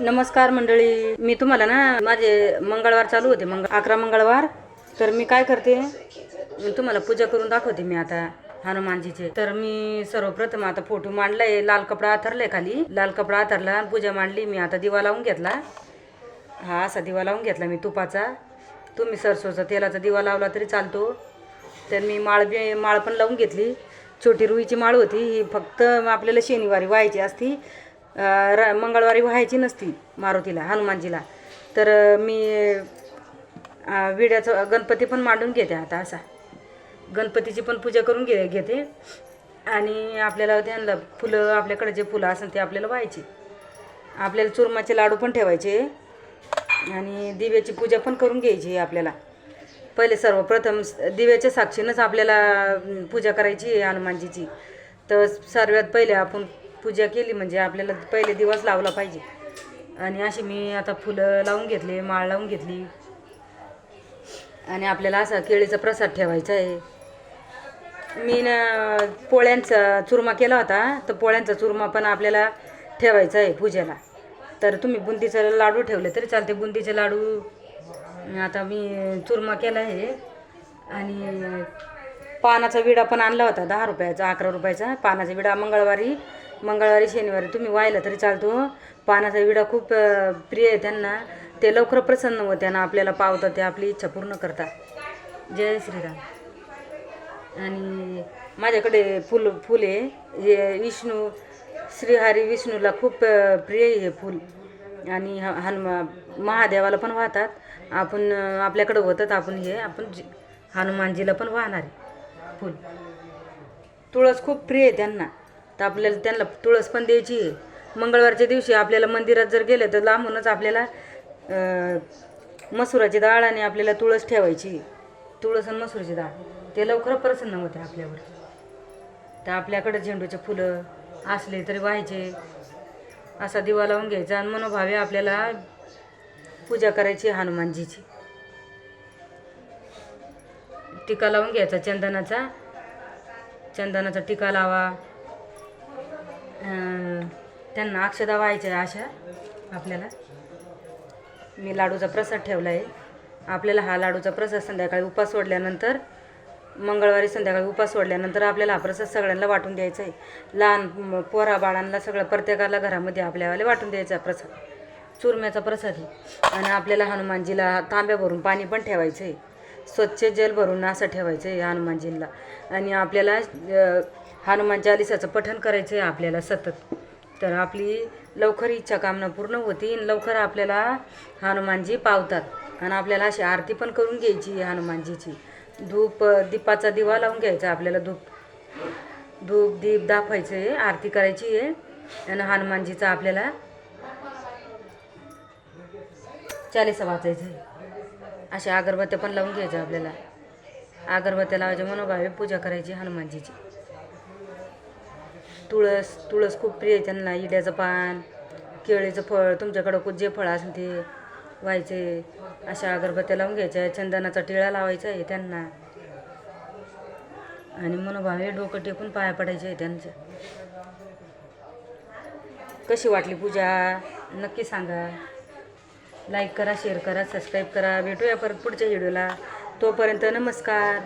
नमस्कार मंडळी. मी तुम्हाला ना माझे मंगळवार चालू होते. मंग अकरा मंगळवार. तर मी काय करते? तुम्हाला पूजा करून दाखवते मी आता हनुमानजीचे. तर मी सर्वप्रथम आता फोटो मांडलाय. लाल कपडा आथरलाय खाली. लाल कपडा आथरला आणि पूजा मांडली. मी आता दिवा लावून घेतला. हा असा दिवा लावून घेतला मी तुपाचा. तुम्ही सरसोचा तेलाचा दिवा लावला तरी चालतो. तर मी माळ बी माळ पण लावून घेतली. छोटी रुईची माळ होती. ही फक्त आपल्याला शनिवारी व्हायची असती. र मंगळवारी व्हायची नसती मारुतीला हनुमानजीला. तर मी विड्याचं गणपती पण मांडून घेते आता असा. गणपतीची पण पूजा करून घे घेते. आणि आपल्याला त्यांना फुलं आपल्याकडे जे फुलं असेल ते आपल्याला व्हायची. आपल्याला चुरमाचे लाडू पण ठेवायचे. आणि दिव्याची पूजा पण करून घ्यायची आपल्याला. पहिले सर्वप्रथम दिव्याच्या साक्षीनंच आपल्याला पूजा करायची आहे हनुमानजीची. तर सर्वात पहिले आपण पूजा केली म्हणजे आपल्याला पहिले दिवस लावला पाहिजे. आणि अशी मी आता फुलं लावून घेतले माळ लावून घेतली. आणि आपल्याला असा केळीचा प्रसाद ठेवायचा आहे. मी ना पोळ्यांचा चुरमा केला होता तर पोळ्यांचा चुरमा पण आपल्याला ठेवायचा आहे पूजेला. तर तुम्ही बुंदीचे लाडू ठेवले तरी चालते बुंदीचे लाडू आता मी चुरमा केला आहे. आणि पानाचा विडा पण आणला होता दहा रुपयाचा अकरा रुपयाचा. पानाचा विडा मंगळवारी मंगळवारी शनिवारी. तुम्ही व्हायला तरी चालतो पानाचा विडा खूप प्रिय आहे त्यांना. ते लवकर प्रसन्न होते आणि आपल्याला पावतात ते आपली इच्छा पूर्ण करतात. जय श्रीराम. आणि माझ्याकडे फुल फुल आहे. हे विष्णू श्रीहरी विष्णूला खूप प्रिय आहे हे फूल. आणि ह- हनुमा महादेवाला पण वाहतात. आपण आपल्याकडं होतं आपण हे आपण हनुमानजीला पण वाहणार आहे फूल. तुळस खूप प्रिय आहे त्यांना. तर आपल्याला त्यांना तुळस पण द्यायची आहे. मंगळवारच्या दिवशी आपल्याला मंदिरात जर गेलं तर लांबूनच आपल्याला मसुराची डाळ आणि आपल्याला तुळस ठेवायची. तुळस आणि मसुराची डाळ. ते लवकर प्रसन्न होते आपल्यावर. तर आपल्याकडं झेंडूचे फुलं असले तरी व्हायचे. असा दिवा लावून घ्यायचा आणि मनोभावे आपल्याला पूजा करायची हनुमानजीची. टिका लावून घ्यायचा चंदनाचा. चंदनाचा टिका लावा. त्यांना अक्षदा व्हायच्या अशा आपल्याला. मी लाडूचा प्रसाद ठेवला आहे. आपल्याला हा लाडूचा प्रसाद संध्याकाळी उपास सोडल्यानंतर मंगळवारी संध्याकाळी उपास सोडल्यानंतर आपल्याला हा प्रसाद सगळ्यांना वाटून द्यायचा आहे. लहान पोरा बाळांना सगळं प्रत्येकाला घरामध्ये आपल्यावाले वाटून द्यायचा प्रसाद. चुरम्याचा प्रसाद आहे. आणि आपल्याला हनुमानजीला तांब्या भरून पाणी पण ठेवायचं आहे. स्वच्छ जल भरून असं ठेवायचं आहे हनुमानजीला आणि आपल्याला हनुमान चालिसाचं पठण करायचं आहे आपल्याला सतत. तर आपली लवकर इच्छा कामना पूर्ण होती आणि लवकर आपल्याला हनुमानजी पावतात. आणि आपल्याला अशी आरती पण करून घ्यायची आहे हनुमानजीची. धूप दीपाचा दिवा लावून घ्यायचा आपल्याला धूप धूप दीप दाखवायचं आहे आरती करायची आहे आणि हनुमानजीचा आपल्याला चालीसा वाचायचं आहे अशा अगरबत्त्या पण लावून घ्यायच्या आपल्याला. अगरबत्त्या लावायच्या मनोभावे पूजा करायची हनुमानजीची. तुळस तुळस खूप प्रिय आहे त्यांना इड्याचं पान केळीचं फळ तुमच्याकडं कुठ जे फळ असेल ते व्हायचे अशा अगरबत्त्या लावून घ्यायच्या चंदनाचा टिळा लावायचा आहे त्यांना. आणि मनोभावे डोकं टेकून पाया पडायचे आहे त्यांच्या कशी वाटली पूजा? नक्की सांगा. लाईक करा शेअर करा सबस्क्राईब करा. भेटूया परत पुढच्या व्हिडिओला तोपर्यंत नमस्कार.